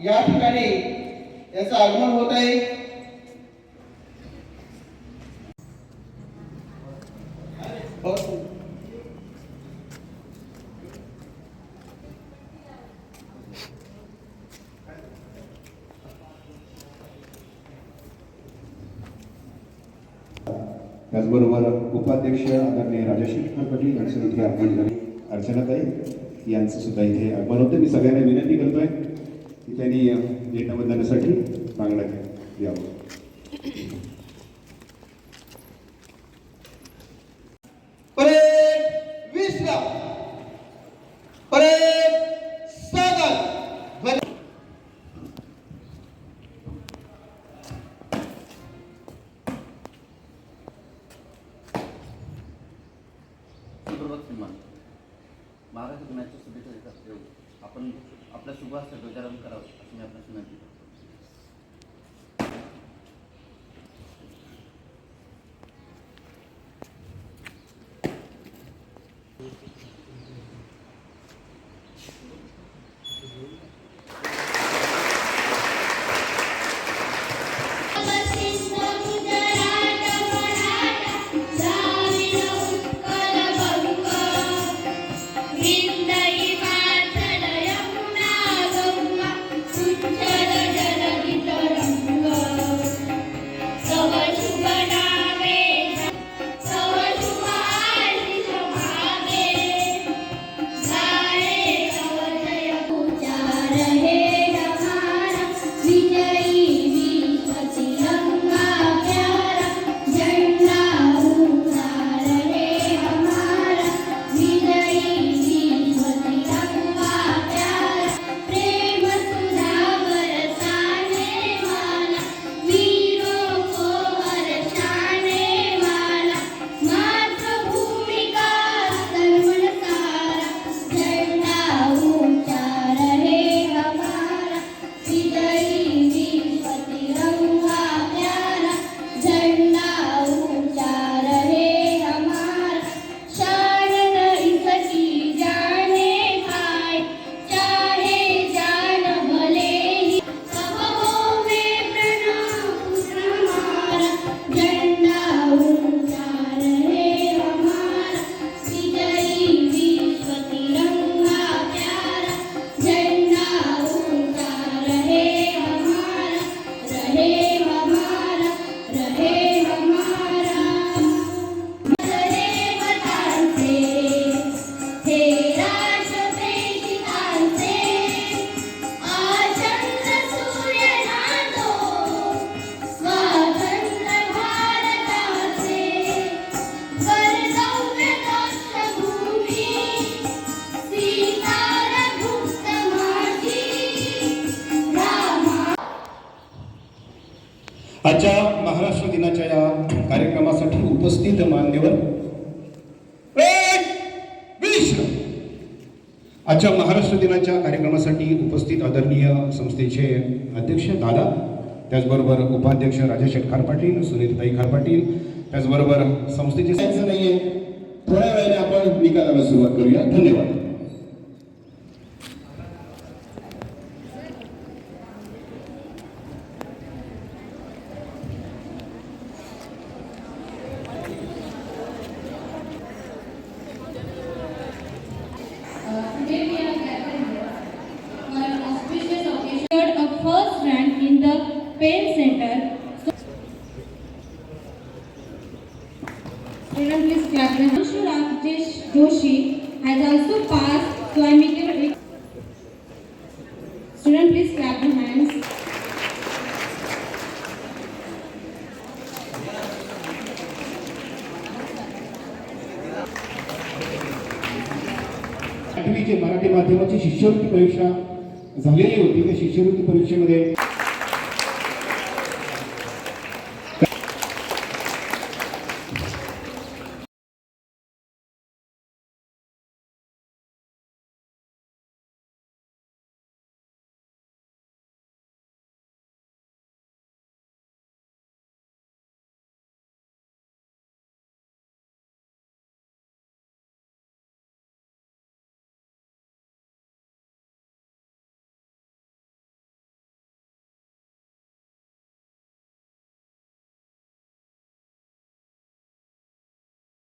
या ठिकाणी याचं आगमन होत आहे. त्याचबरोबर उपाध्यक्ष आदरणीय राजशेखर पाटील यांचं इथे आगमन झाले अर्चनाताई यांचं सुद्धा इथे आगमन होतं. मी सगळ्यांना विनंती करतोय की त्यांनी नेटवंदनासाठी मागणं घ्या आपल्या शुभ हस्ते ध्वजारोहण करावं अशी मी आपल्यास विनंती करतो सिंधु गुजरात महाराष्ट्र दिनाच्या या कार्यक्रमासाठी उपस्थित मान्यवर आजच्या महाराष्ट्र दिनाच्या कार्यक्रमासाठी उपस्थित आदरणीय संस्थेचे अध्यक्ष दादा त्याचबरोबर उपाध्यक्ष राजेश शेटखार पाटील सुनीलताई खार पाटील त्याचबरोबर संस्थेचे नाहीये. थोड्या वेळाने आपण निकालाला सुरुवात करूया. धन्यवाद. The Pain Center. So, Student, please clap. Anshu Rajesh Joshi has also passed to amicable. Student, please clap your hands. आठवीचे मराठी माध्यमाची शिष्यवृत्ती परीक्षा झालेली होती त्या शिष्यवृत्ती परीक्षेमध्ये